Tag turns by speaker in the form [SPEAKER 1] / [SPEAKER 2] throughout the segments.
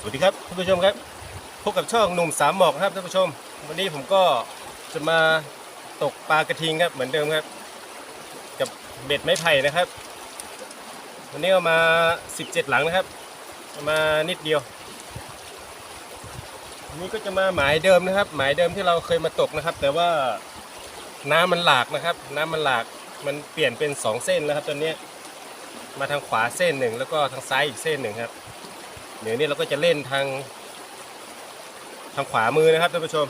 [SPEAKER 1] สวัสดีครับท่านผู้ชมครับพบกับช่องหนุ่มสามหมอกนะครับท่านผู้ชม วันนี้ผมก็จะมาตกปลากระทิงครับเหมือนเดิมครับ กับเบ็ดไม้ไผ่นะครับ วันนี้เอามา 17 หลังนะครับเอามานิดเดียวอันนี้ก็จะมาหมายเดิมนะครับ หมายเดิมที่เราเคยมาตกนะครับ แต่ว่าน้ำมันหลากนะครับ น้ำมันหลากมันเปลี่ยนเป็น 2 เส้นแล้วครับตอนนี้มาทางขวาเส้นหนึ่งแล้วก็ทางซ้ายอีกเส้นหนึ่งครับ เดี๋ยวนี้เราก็จะเล่นทาง ทางขวามือนะครับท่านผู้ชม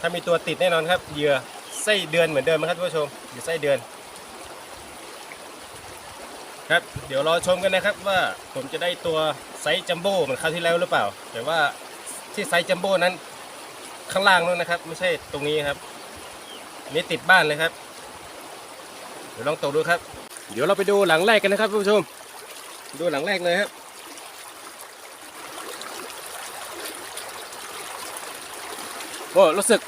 [SPEAKER 1] ถ้ามีตัวติดแน่นอนครับเหยื่อไส้เดือนเหมือนเดิมนะครับท่านผู้ชมเหยื่อไส้เดือน ครับเดี๋ยวรอชมกันนะครับว่าผมจะได้ตัวไซส์จัมโบ้เหมือนคราวที่แล้วหรือเปล่า แต่ว่าที่ไซส์จัมโบ้นั้นข้างล่างนู้นนะครับ ไม่ใช่ตรงนี้ครับน,นี่ติดบ้านเลยครับ เดี๋ยวลองตกดูครับ เดี๋ยวเราไปดูหลังแรกกันนะครับท่านผู้ชม ดูหลังแรกเลยครับ โอ้รู้สึก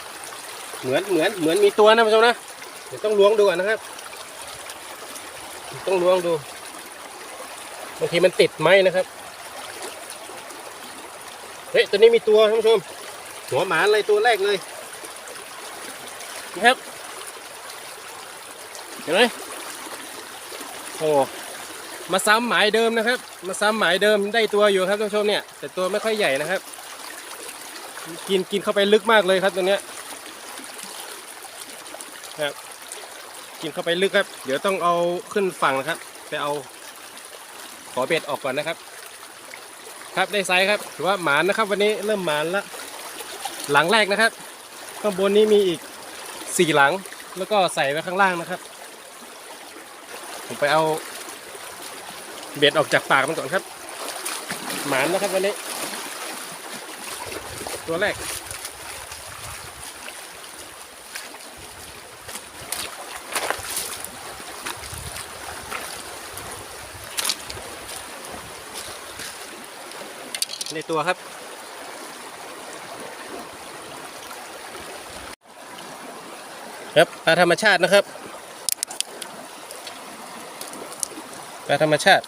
[SPEAKER 1] เหมือนเหมือนเหมือนมีตัวนะผู้ชมนะเดี๋ยวต้องล้วงดูก่อนนะครับ ต้องล้วงดูบางทีมันติดไหมนะครับเฮ้ยตัวนี้มีตัวท่านผู้ชม หัวหมาเลยตัวแรกเลยนะครับเห็นไหมโอ้มาซ้ำหมายเดิมนะครับ มาซ้ำหมายเดิมได้ตัวอยู่ครับท่านผู้ชมเนี่ย แต่ตัวไม่ค่อยใหญ่นะครับ กินกินเข้าไปลึกมากเลยครับตรงเนี้ยครับกินเข้าไปลึกครับ เดี๋ยวต้องเอาขึ้นฝั่งนะครับไปเอาขอเบ็ดออกก่อนนะครับ ครับได้ไซส์ครับถือว่าหมานนะครับ วันนี้เริ่มหมานละหลังแรกนะครับข้างบนนี้มีอีกสี่หลังแล้วก็ใส่ไว้ข้างล่างนะครับ ผมไปเอาเบ็ดออกจากปากมันก่อนครับ หมานนะครับวันนี้ ตัวแรก ในตัวครับครับปลาธรรมชาตินะครับปลาธรรมชาติ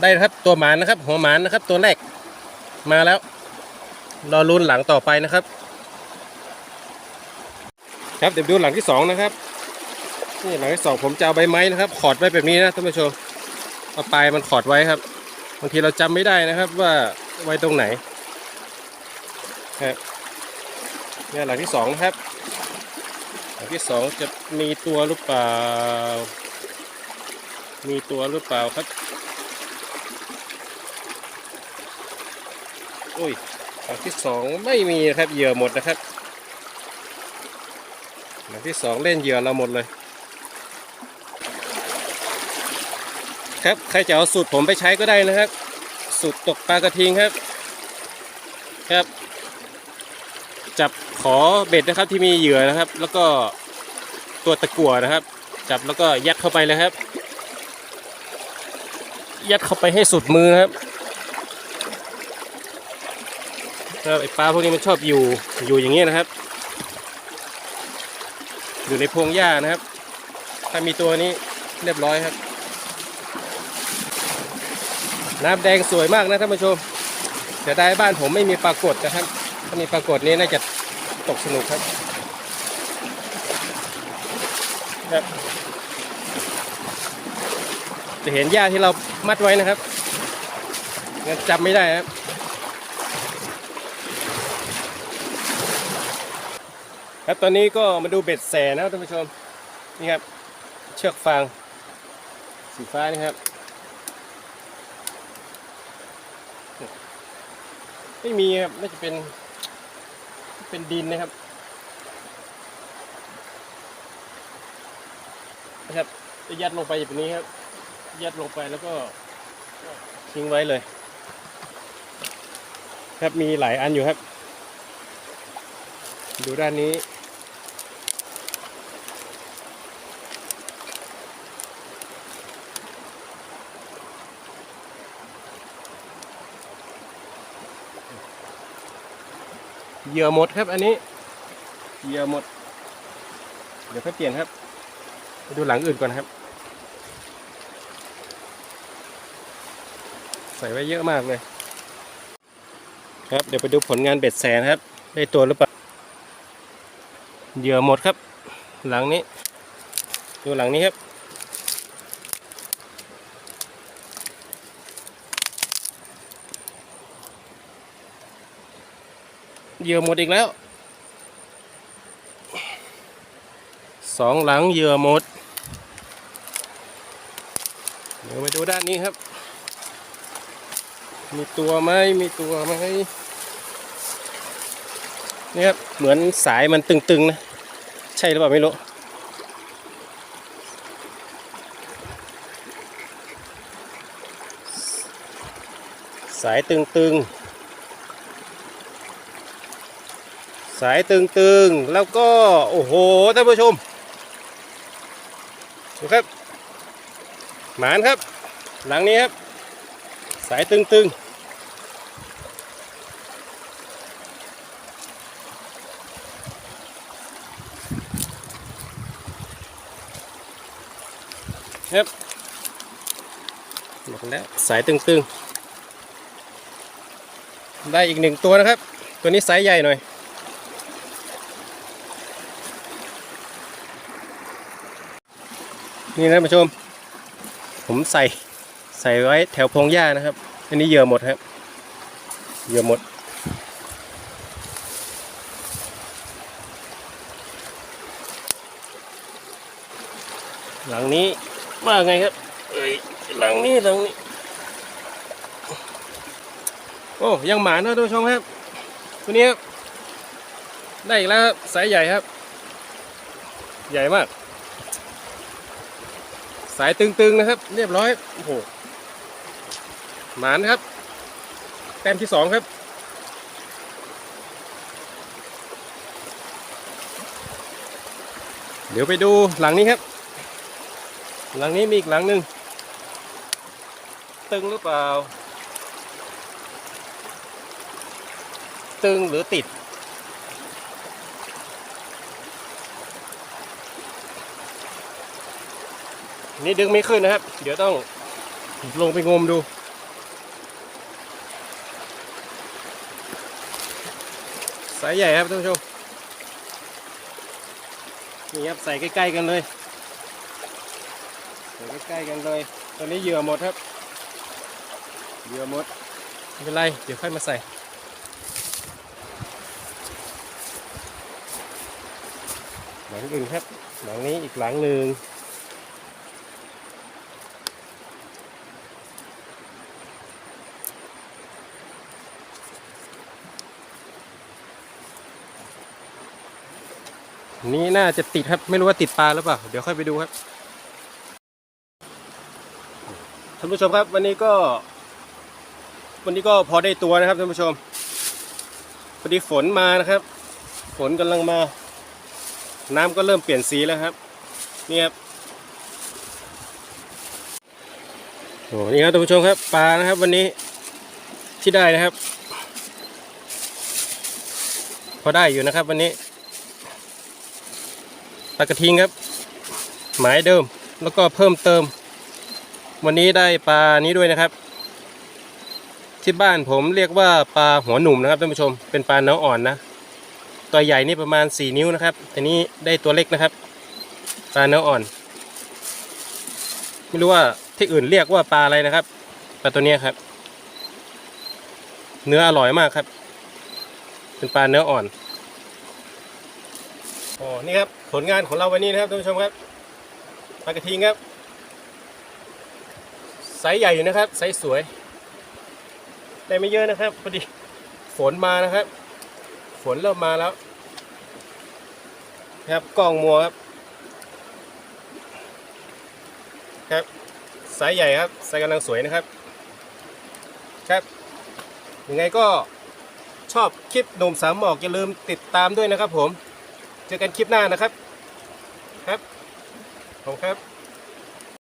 [SPEAKER 1] ได้ครับตัวหมานนะครับ หัวหมานนะครับ ตัวแรกมาแล้ว รอลุ้นหลังต่อไปนะครับ ครับเดี๋ยวดูหลังที่สองนะครับนี่หลังที่สองผมจะเอาใบไม้นะครับ ขอดไว้แบบนี้นะท่านผู้ชมเอาปลายมันขอดไว้ครับบางทีเราจำไม่ได้นะครับ ว่าไว้ตรงไหนครับเนี่ยหลังที่สองนะครับ หลังที่สองจะมีตัวหรือเปล่า มีตัวหรือเปล่าครับ อุ้ยหลังที่สองไม่มีนะครับเหยื่อหมดนะครับหลังที่สองเล่นเหยื่อเราหมดเลย ครับใครจะเอาสูตรผมไปใช้ก็ได้นะครับ สูตรตกปลากระทิงครับ ครับ จับขอเบ็ดนะครับที่มีเหยื่อนะครับ แล้วก็ตัวตะกั่วนะครับ จับแล้วก็ยัดเข้าไปเลยครับ ยัดเข้าไปให้สุดมือครับ ครับไอปลาพวกนี้มันชอบอยู่อยู่อย่างนี้นะครับ อยู่ในพวงหญ้านะครับ ถ้ามีตัวนี้เรียบร้อยครับ น้ำแดงสวยมากนะท่านผู้ชมเดี๋ยวได้บ้านผมไม่มีปลากดนะครับ ถ้ามีปลากดนี้น่าจะตกสนุกครับครับจะเห็นหญ้าที่เรามัดไว้นะครับงั้นจำไม่ได้ครับ ครับตอนนี้ก็มาดูเบ็ดแสนะครับท่านผู้ชมนี่ครับเชือกฟางสีฟ้านี่ครับ ไม่มีครับน่าจะเป็นเป็นดินนะครับนะครับจะยัดลงไปแบบนี้ครับ ยัดลงไปแล้วก็ทิ้งไว้เลย ครับมีหลายอันอยู่ครับ ดูด้านนี้ เหยื่อหมดครับ อันนี้เหยื่อหมด เดี๋ยวค่อยเปลี่ยนครับไปดูหลังอื่นก่อนครับ ใส่ไว้เยอะมากเลย ครับเดี๋ยวไปดูผลงานเบ็ดแสนครับ ได้ตัวหรือเปล่าเหยื่อหมดครับ หลังนี้ ดูหลังนี้ครับ เหยื่อหมดอีกแล้ว สองหลังเหยื่อหมด เดี๋ยวมาดูด้านนี้ครับ มีตัวไหมมีตัวไหมเนี่ยครับ เหมือนสายมันตึงๆนะ ใช่หรือเปล่าไม่รู้สายตึงๆ สายตึงๆ แล้วก็โอ้โหท่านผู้ชมดูครับ หมานครับ หลังนี้ครับ สายตึงๆครับหมดแล้วสายตึงๆ ได้อีกหนึ่งตัวนะครับ ตัวนี้ไซส์ใหญ่หน่อย นี่นะท่านผู้ชม ผมใส่ใส่ไว้แถวพงหญ้านะครับ อันนี้เหยื่อหมดครับเหยื่อหมด หลังนี้ว่าไงครับ เอ้ยหลังนี้หลังนี้ โอ้ยังหมานะท่านผู้ชมครับตัวนี้ครับได้อีกแล้วครับสายใหญ่ครับ ใหญ่มาก สายตึงๆนะครับ เรียบร้อยโอ้โหหมานครับ แต้มที่สองครับเดี๋ยวไปดูหลังนี้ครับ หลังนี้มีอีกหลังหนึ่งตึงหรือเปล่า ตึงหรือติด นี่ดึงไม่ขึ้นนะครับ เดี๋ยวต้องลงไปงมดู สายใหญ่ครับท่านผู้ชม นี่ครับใส่ใกล้ๆกันเลย ใส่ใกล้ๆกันเลย ตอนนี้เหยื่อหมดครับ เหยื่อหมด ไม่เป็นไร เดี๋ยวค่อยมาใส่หลังอื่นครับ หลังนี้อีกหลังหนึ่ง นี่น่าจะติดครับ ไม่รู้ว่าติดปลาหรือเปล่า เดี๋ยวค่อยไปดูครับ ท่านผู้ชมครับ วันนี้ก็ วันนี้ก็พอได้ตัวนะครับท่านผู้ชมพอดีฝนมานะครับ ฝนกำลังมา น้ำก็เริ่มเปลี่ยนสีแล้วครับ นี่ครับโอ้นี่ครับท่านผู้ชมครับปลานะครับ วันนี้ที่ได้นะครับ พอได้อยู่นะครับ วันนี้ ปลากระทิงครับ หมายเดิมแล้วก็เพิ่มเติม วันนี้ได้ปลานี้ด้วยนะครับ ที่บ้านผมเรียกว่าปลาหัวหนุ่มนะครับท่านผู้ชมเป็นปลาเนื้ออ่อนนะ ตัวใหญ่นี่ประมาณ 4 นิ้วนะครับ แต่นี้ได้ตัวเล็กนะครับปลาเนื้ออ่อน ไม่รู้ว่าที่อื่นเรียกว่าปลาอะไรนะครับปลาตัวนี้ครับ เนื้ออร่อยมากครับ เป็นปลาเนื้ออ่อน โอ้นี่ครับผลงานของเราวันนี้นะครับท่านผู้ชมครับปลากระทิงครับไซส์ใหญ่อยู่นะครับไซส์สวยแต่ไม่เยอะนะครับพอดีฝนมานะครับ ฝนเริ่มมาแล้วครับกล้องมัวครับครับไซส์ใหญ่ครับไซส์กำลังสวยนะครับครับยังไงก็ชอบคลิปหนุ่มสามหมอกอย่าลืมติดตามด้วยนะครับผม เจอกันคลิปหน้านะครับ ครับ ขอบคุณครับ